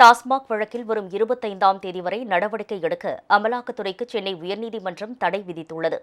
டாஸ்மாக் வழக்கில் வரும் இருபத்தைந்தாம் தேதி வரை நடவடிக்கை எடுக்க அமலாக்கத்துறைக்கு சென்னை உயர்நீதிமன்றம் தடை விதித்துள்ளது.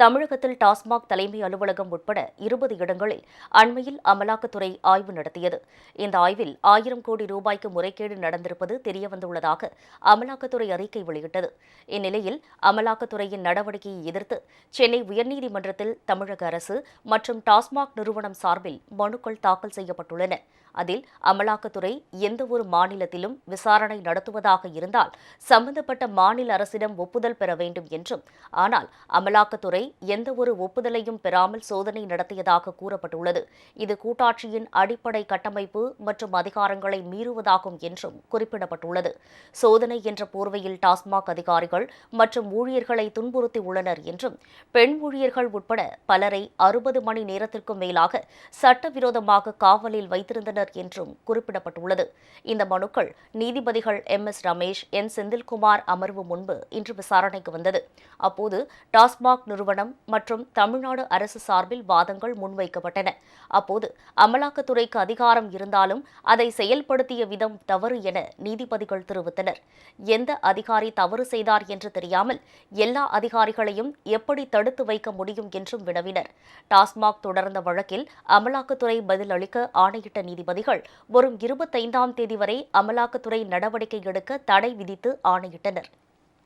தமிழகத்தில் டாஸ்மாக் தலைமை அலுவலகம் உட்பட இருபது இடங்களில் அண்மையில் அமலாக்கத்துறை ஆய்வு நடத்தியது. இந்த ஆய்வில் ஆயிரம் கோடி ரூபாய்க்கு முறைகேடு நடந்திருப்பது தெரியவந்துள்ளதாக அமலாக்கத்துறை அறிக்கை வெளியிட்டது. இந்நிலையில் அமலாக்கத்துறையின் நடவடிக்கையை எதிர்த்து சென்னை உயர்நீதிமன்றத்தில் தமிழக அரசு மற்றும் டாஸ்மாக் நிறுவனம் சார்பில் மனுக்கள் தாக்கல் செய்யப்பட்டுள்ளன. அதில் அமலாக்கத்துறை எந்தவொரு மாநிலத்திலும் விசாரணை நடத்துவதாக இருந்தால் சம்பந்தப்பட்ட மாநில அரசிடம் ஒப்புதல் பெற வேண்டும் என்றும். ஆனால் அமலாக்கத்துறை எந்தவொரு ஒப்புதலையும் பெறாமல் சோதனை நடத்தியதாக கூறப்பட்டுள்ளது. இது கூட்டாட்சியின் அடிப்படை கட்டமைப்பு மற்றும் அதிகாரங்களை மீறுவதாகும் என்றும் குறிப்பிடப்பட்டுள்ளது. சோதனை என்ற போர்வையில் டாஸ்மாக் அதிகாரிகள் மற்றும் ஊழியர்களை துன்புறுத்தி உள்ளனர் என்றும் பெண் ஊழியர்கள் உட்பட பலரை அறுபது மணி நேரத்திற்கும் மேலாக சட்டவிரோதமாக காவலில் வைத்திருந்தனர் என்றும் குறிப்பிடப்பட்டுள்ளது. இந்த மனுக்கள் நீதிபதிகள் M S Ramesh N Senthilkumar அமர்வு முன்பு இன்று விசாரணைக்கு வந்தது. அப்போது டாஸ்மாக் நிறுவனம் மற்றும் தமிழ்நாடு அரசு சார்பில் வாதங்கள் முன்வைக்கப்பட்டன. அப்போது அமலாக்கத்துறைக்கு அதிகாரம் இருந்தாலும் அதை செயல்படுத்திய விதம் தவறு என நீதிபதிகள் தெரிவித்தனர். எந்த அதிகாரி தவறு செய்தார் என்று தெரியாமல் எல்லா அதிகாரிகளையும் எப்படி தடுத்து வைக்க முடியும் என்றும் வினவினர். டாஸ்மாக் தொடர்ந்த வழக்கில் அமலாக்கத்துறை பதிலளிக்க ஆணையிட்ட நீதிபதிகள் வரும் இருபத்தைந்தாம் தேதி வரை அமலாக்க அமலாக்கத்துறை நடவடிக்கை எடுக்க தடை விதித்து ஆணையிட்டனர்.